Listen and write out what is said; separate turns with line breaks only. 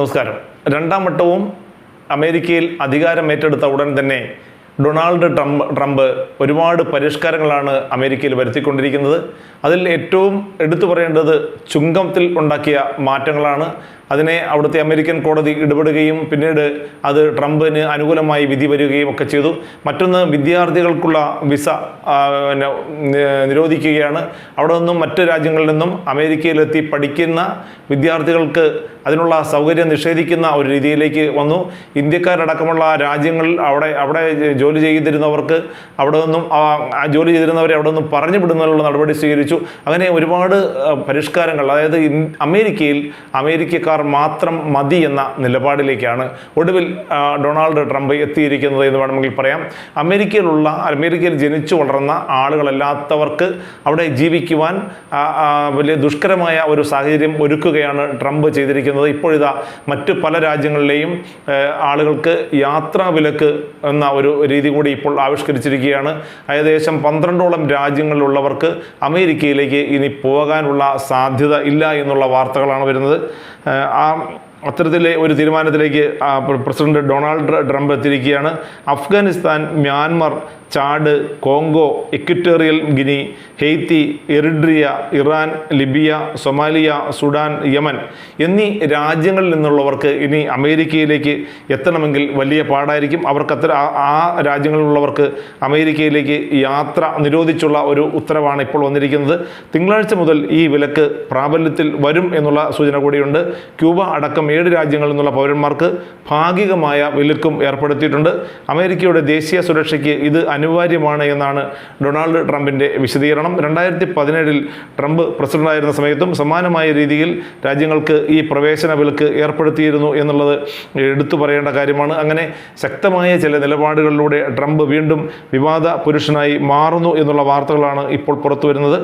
നമസ്കാരം. രണ്ടാം വട്ടവും അമേരിക്കയിൽ അധികാരം ഏറ്റെടുത്ത ഉടൻ തന്നെ ഡൊണാൾഡ് ട്രംപ് ട്രംപ് ഒരുപാട് പരിഷ്കാരങ്ങളാണ് അമേരിക്കയിൽ വരുത്തിക്കൊണ്ടിരിക്കുന്നത്. അതിൽ ഏറ്റവും എടുത്തു പറയേണ്ടത് ചുങ്കത്തിൽ ഉണ്ടാക്കിയ മാറ്റങ്ങളാണ്. അതിനെ അവിടുത്തെ അമേരിക്കൻ കോടതി ഇടപെടുകയും പിന്നീട് അത് ട്രംപിന് അനുകൂലമായി വിധി വരികയും ഒക്കെ ചെയ്തു. മറ്റൊന്ന് വിദ്യാർത്ഥികൾക്കുള്ള വിസ പിന്നെ, നിരോധിക്കുകയാണ്. അവിടെ നിന്നും മറ്റ് രാജ്യങ്ങളിൽ നിന്നും അമേരിക്കയിലെത്തി പഠിക്കുന്ന വിദ്യാർത്ഥികൾക്ക് അതിനുള്ള സൗകര്യം നിഷേധിക്കുന്ന ഒരു രീതിയിലേക്ക് വന്നു. ഇന്ത്യക്കാരടക്കമുള്ള രാജ്യങ്ങളിൽ അവിടെ അവിടെ ചെയ്തിരുന്നവർക്ക് അവിടെ നിന്നും ജോലി ചെയ്തിരുന്നവരെ അവിടെ നിന്നും പറഞ്ഞു വിടുന്നതിനുള്ള നടപടി സ്വീകരിച്ചു. അങ്ങനെ ഒരുപാട് പരിഷ്കാരങ്ങൾ അതായത് അമേരിക്കയിൽ അമേരിക്കക്കാർ മാത്രം മതി എന്ന നിലപാടിലേക്കാണ് ഒടുവിൽ ഡൊണാൾഡ് ട്രംപ് എത്തിയിരിക്കുന്നത് എന്ന് വേണമെങ്കിൽ പറയാം. അമേരിക്കയിലുള്ള അമേരിക്കയിൽ ജനിച്ചു വളർന്ന ആളുകളല്ലാത്തവർക്ക് അവിടെ ജീവിക്കുവാൻ വലിയ ദുഷ്കരമായ ഒരു സാഹചര്യം ഒരുക്കുകയാണ് ട്രംപ് ചെയ്തിരിക്കുന്നത്. ഇപ്പോഴിതാ മറ്റു പല രാജ്യങ്ങളിലെയും ആളുകൾക്ക് യാത്രാ വിലക്ക് എന്ന ഒരു രീതി കൂടി ഇപ്പോൾ ആവിഷ്കരിച്ചിരിക്കുകയാണ്. ഏകദേശം പന്ത്രണ്ടോളം രാജ്യങ്ങളിലുള്ളവർക്ക് അമേരിക്കയിലേക്ക് ഇനി പോകാനുള്ള സാധ്യത ഇല്ല എന്നുള്ള വാർത്തകളാണ് വരുന്നത്. ആ അത്തരത്തിലെ ഒരു തീരുമാനത്തിലേക്ക് പ്രസിഡന്റ് ഡൊണാൾഡ് ട്രംപ് എത്തിയിരിക്കുകയാണ്. Afghanistan Myanmar Chad Congo Equatorial Guinea Haiti Eritrea Iran Libya Somalia Sudan Yemen എന്നീ രാജ്യങ്ങളിൽ നിന്നുള്ളവർക്ക് ഇനി അമേരിക്കയിലേക്ക് എത്തണമെങ്കിൽ വലിയ പാടായിരിക്കും. അവർക്ക് അത്ര ആ- രാജ്യങ്ങളിലുള്ളവർക്ക് അമേരിക്കയിലേക്ക് യാത്ര നിരോധിച്ചുള്ള ഒരു ഉത്തരവാണ് ഇപ്പോൾ വന്നിരിക്കുന്നത്. തിങ്കളാഴ്ച മുതൽ ഈ വിലക്ക് പ്രാബല്യത്തിൽ വരും എന്നുള്ള സൂചന കൂടിയുണ്ട്. ക്യൂബ അടക്കം ഏഴ് രാജ്യങ്ങളിൽ നിന്നുള്ള പൗരന്മാർക്ക് ഭാഗികമായ വിലക്കും ഏർപ്പെടുത്തിയിട്ടുണ്ട്. അമേരിക്കയുടെ ദേശീയ സുരക്ഷയ്ക്ക് ഇത് അനിവാര്യമാണ് എന്നാണ് ഡൊണാൾഡ് ട്രംപിന്റെ വിശദീകരണം. രണ്ടായിരത്തി പതിനേഴിൽ ട്രംപ് പ്രസിഡന്റായിരുന്ന സമയത്തും സമാനമായ രീതിയിൽ രാജ്യങ്ങൾക്ക് ഈ പ്രവേശന വിലക്ക് ഏർപ്പെടുത്തിയിരുന്നു എന്നുള്ളത് എടുത്തു പറയേണ്ട കാര്യമാണ്. അങ്ങനെ ശക്തമായ ചില നിലപാടുകളിലൂടെ ട്രംപ് വീണ്ടും വിവാദ പുരുഷനായി മാറുന്നു എന്നുള്ള വാർത്തകളാണ് ഇപ്പോൾ പുറത്തു വരുന്നത്